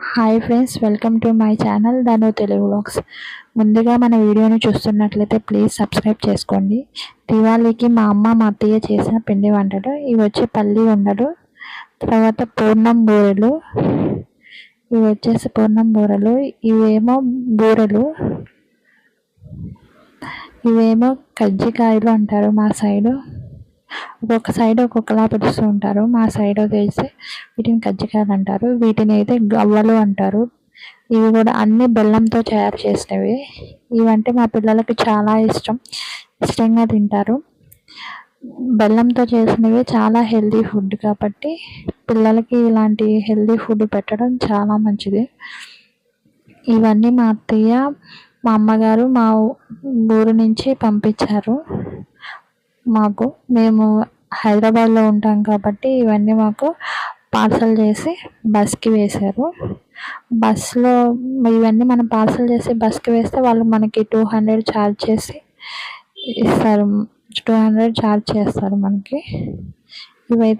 Hi friends welcome to my channel Dhanu Telugu vlogs ముందుగా మన వీడియోని చూస్తున్నట్లయితే ప్లీజ్ సబ్స్క్రైబ్ చేసుకోండి. దివాళీకి మా అమ్మ మా అత్తయ్య చేసిన పిండి వంటలు ఇవి వచ్చి పల్లి ఉండలు తర్వాత పూర్ణం బూరెలు ఇవి వచ్చేసి పూర్ణం బూరెలు ఇవేమో బూరెలు ఇవేమో కజ్జికాయలు అంటారు మా సైడు ఒక్కొక్క సైడ్ ఒక్కొక్కలా పిలుస్తూ ఉంటారు. మా సైడ్ వేస్తే వీటిని కజ్జికాయలు అంటారు. వీటిని అయితే గవ్వలు అంటారు. ఇవి కూడా అన్ని బెల్లంతో తయారు చేసినవి. ఇవంటే మా పిల్లలకి చాలా ఇష్టం. ఇష్టంగా తింటారు. బెల్లంతో చేసినవి చాలా హెల్దీ ఫుడ్ కాబట్టి పిల్లలకి ఇలాంటి హెల్దీ ఫుడ్ పెట్టడం చాలా మంచిది. ఇవన్నీ మా అత్తయ్య మా అమ్మగారు మా ఊరు నుంచి పంపించారు. మాకు మేము హైదరాబాద్లో ఉంటాం కాబట్టి ఇవన్నీ మాకు పార్సల్ చేసి బస్కి వేశారు. బస్లో ఇవన్నీ మనం పార్సల్ చేసి బస్కి వేస్తే వాళ్ళు మనకి టూ హండ్రెడ్ ఛార్జ్ చేసి ఇస్తారు. టూ హండ్రెడ్ ఛార్జ్ చేస్తారు మనకి. ఇవైతే